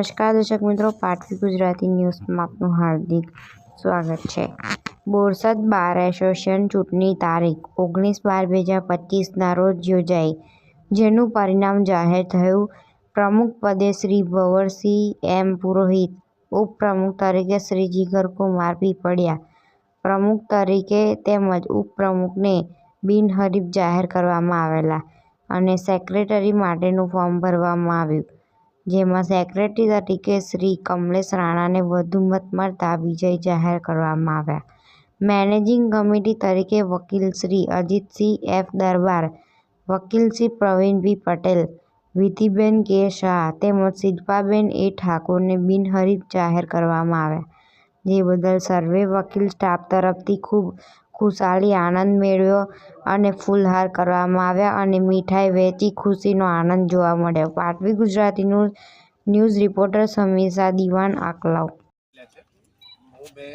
નમસ્કાર દર્શક મિત્રો પાટવી ગુજરાતી ન્યૂઝમાં આપનું હાર્દિક સ્વાગત છે. બોરસદ બાર એસોસિએશન ચૂંટણી તારીખ ઓગણીસ બાર બે હજાર પચીસના રોજ યોજાઈ, જેનું પરિણામ જાહેર થયું. પ્રમુખ પદે શ્રી ભવરસિંહ એમ પુરોહિત, ઉપપ્રમુખ તરીકે શ્રી જીગરકુમાર પડ્યા. પ્રમુખ તરીકે તેમજ ઉપપ્રમુખને બિનહરીફ જાહેર કરવામાં આવેલા અને સેક્રેટરી માટેનું ફોર્મ ભરવામાં આવ્યું. જેમાં સેક્રેટરી તરીકે શ્રી કમલેશ રાણાને વધુ મત મળતા વિજયી જાહેર કરવામાં આવ્યા. મેનેજિંગ કમિટી તરીકે વકીલ શ્રી અજીતસિંહ એફ. દરબાર, વકીલ શ્રી પ્રવીણભાઈ પટેલ, વિધિબેન કે. શાહ તેમજ શિલ્પાબેન એ. ઠાકોરને બિનહરીફ જાહેર કરવામાં આવ્યા. જે બદલ સર્વે વકીલ સ્ટાફ તરફથી ખૂબ ખુશાલી આનંદ મેળવ્યો અને ફૂલહાર કરવામાં આવ્યા અને મીઠાઈ વહેંચી ખુશીનો આનંદ જોવા મળ્યો. Patvi Gujarati news reporter Samisha Diwan Anklav. હું બે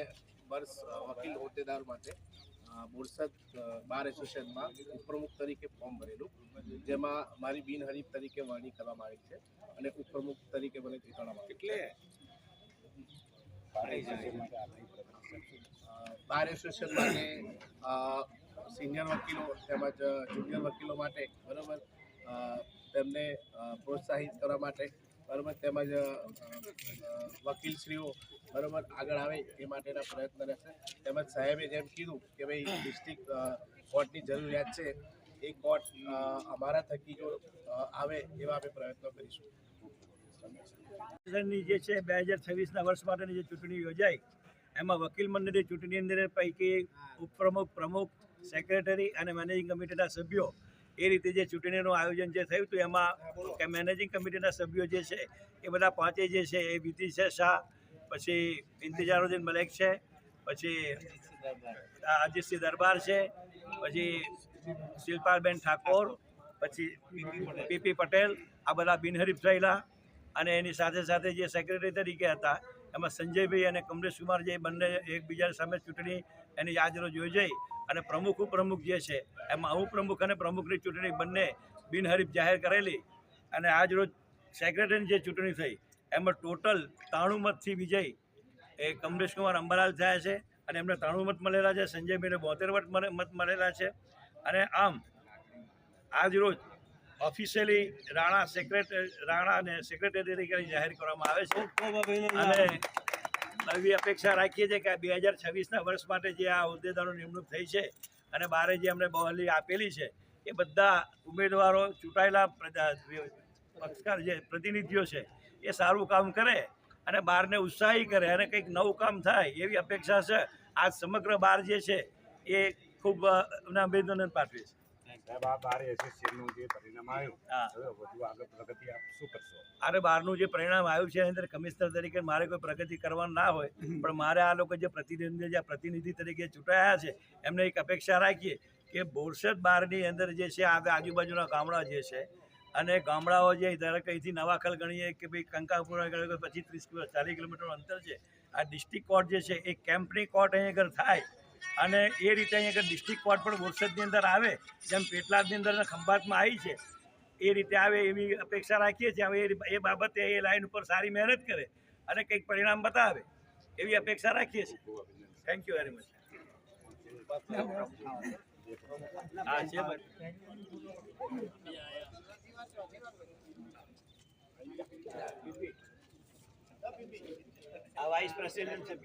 વર્ષ વકીલ હોદ્દેદાર માટે બોરસદ બાર એસોસિએશનમાં ઉપપ્રમુખ તરીકે ફોર્મ ભરેલું જેમાં મારી બિનહરીફ તરીકે વરણી કરવામાં આવી છે અને ઉપપ્રમુખ તરીકે મને ચૂંટવામાં એટલે? બાર એસોસિએશન માટે સિનિયર વકીલો તેમજ જુનિયર વકીલો માટે, બરાબર? તેમને પ્રોત્સાહિત કરવા માટે, બરાબર? તેમજ વકીલશ્રીઓ, બરાબર, આગળ આવે એ માટેના પ્રયત્ન રહેશે. તેમજ સાહેબે જેમ કીધું કે ભાઈ, ડિસ્ટ્રિક્ટ કોર્ટની જરૂરિયાત છે. એ કોર્ટ અમારા થકી જો આવે એવા અમે પ્રયત્નો કરીશું. જે છે, બે હજાર છવ્વીસના વર્ષ માટેની જે ચૂંટણી યોજાઈ એમાં વકીલ મંડળની ચૂંટણી અંદર પૈકી ઉપપ્રમુખ પ્રમુખ સેક્રેટરી અને મેનેજિંગ કમિટીના સભ્યો એ રીતે જે ચૂંટણીનું આયોજન જે થયું હતું એમાં કે મેનેજિંગ કમિટીના સભ્યો જે છે એ બધા પાંચે જે છે એ વિધિ છે શાહ પછી ઇન્તિજારુદ્દીન મલેક છે પછી અજીતસિંહ દરબાર છે પછી શિલ્પાલબેન ઠાકોર પછી પીપી પટેલ આ બધા બિનહરીફ થયેલા અને એની સાથે સાથે જે સેક્રેટરી તરીકે હતા એમાં સંજયભાઈ અને કમલેશ કુમાર જે બંને એકબીજા સામે ચૂંટણી એની આજરોજ યોજાઈ અને પ્રમુખ ઉપપ્રમુખ જે છે, એમાં ઉપપ્રમુખ અને પ્રમુખની ચૂંટણી બંને બિનહરીફ જાહેર કરેલી અને આજરોજ સેક્રેટરીની જે ચૂંટણી થઈ, એમાં ટોટલ ત્રાણું મતથી વિજય એ કમલેશ કુમાર અંબાલાલ થયા છે અને એમને ત્રાણું મત મળેલા છે, સંજયભાઈને બોતેર મત મત મળેલા છે અને આમ આજરોજ ઓફિશિયલી રાણા સેક્રેટરી રાણાને સેક્રેટરી તરીકે જાહેર કરવામાં આવે છે. અને નવી અપેક્ષા રાખીએ છીએ કે બે હજાર છવ્વીસના વર્ષ માટે જે આ હોદ્દેદારો નિમણૂક થઈ છે અને બારે જે અમને બહાલી આપેલી છે એ બધા ઉમેદવારો ચૂંટાયેલા પક્ષકાર જે પ્રતિનિધિઓ છે એ સારું કામ કરે અને બારને ઉત્સાહી કરે અને કંઈક નવું કામ થાય એવી અપેક્ષા છે. આ સમગ્ર બાર જે છે એ ખૂબ અભિનંદન પાઠવે છે. સાહેબ આ બાર એસોસિએશનનું જે પરિણામ આવ્યું વધુ આગળ પ્રગતિ આપ શું કરશો? અરે બહારનું જે પરિણામ આવ્યું છે એની અંદર કમિશનર તરીકે મારે કોઈ પ્રગતિ કરવાનું ના હોય પણ મારે આ લોકો જે પ્રતિનિધિ જે પ્રતિનિધિ તરીકે ચૂંટાયા છે એમને એક અપેક્ષા રાખીએ કે બોરસદ બારની અંદર જે છે આગળ આજુબાજુના ગામડા જે છે અને ગામડાઓ જે ધારો કે અહીંથી નવાખલ ગણીએ કે ભાઈ કંકાપુર ગણીએ ત્રીસ કિલો ચાલીસ કિલોમીટરનું અંતર છે આ ડિસ્ટ્રિક્ટ કોર્ટ જે છે એ કેમ્પની કોર્ટ અહીં આગળ થાય અને એ રીતે અહીંયા આગળ ડિસ્ટ્રિક્ટ કોર્ટ પણ બોરસદની અંદર આવે, જેમ પેટલાદની અંદર ખંભાતમાં આવી છે, એ રીતે આવે એવી અપેક્ષા રાખીએ છીએ. એ- બાબતે એ લાઈન ઉપર સારી મહેનત કરે અને કંઈક પરિણામ બતાવે એવી અપેક્ષા રાખીએ છીએ. Thank you very much vice president છે.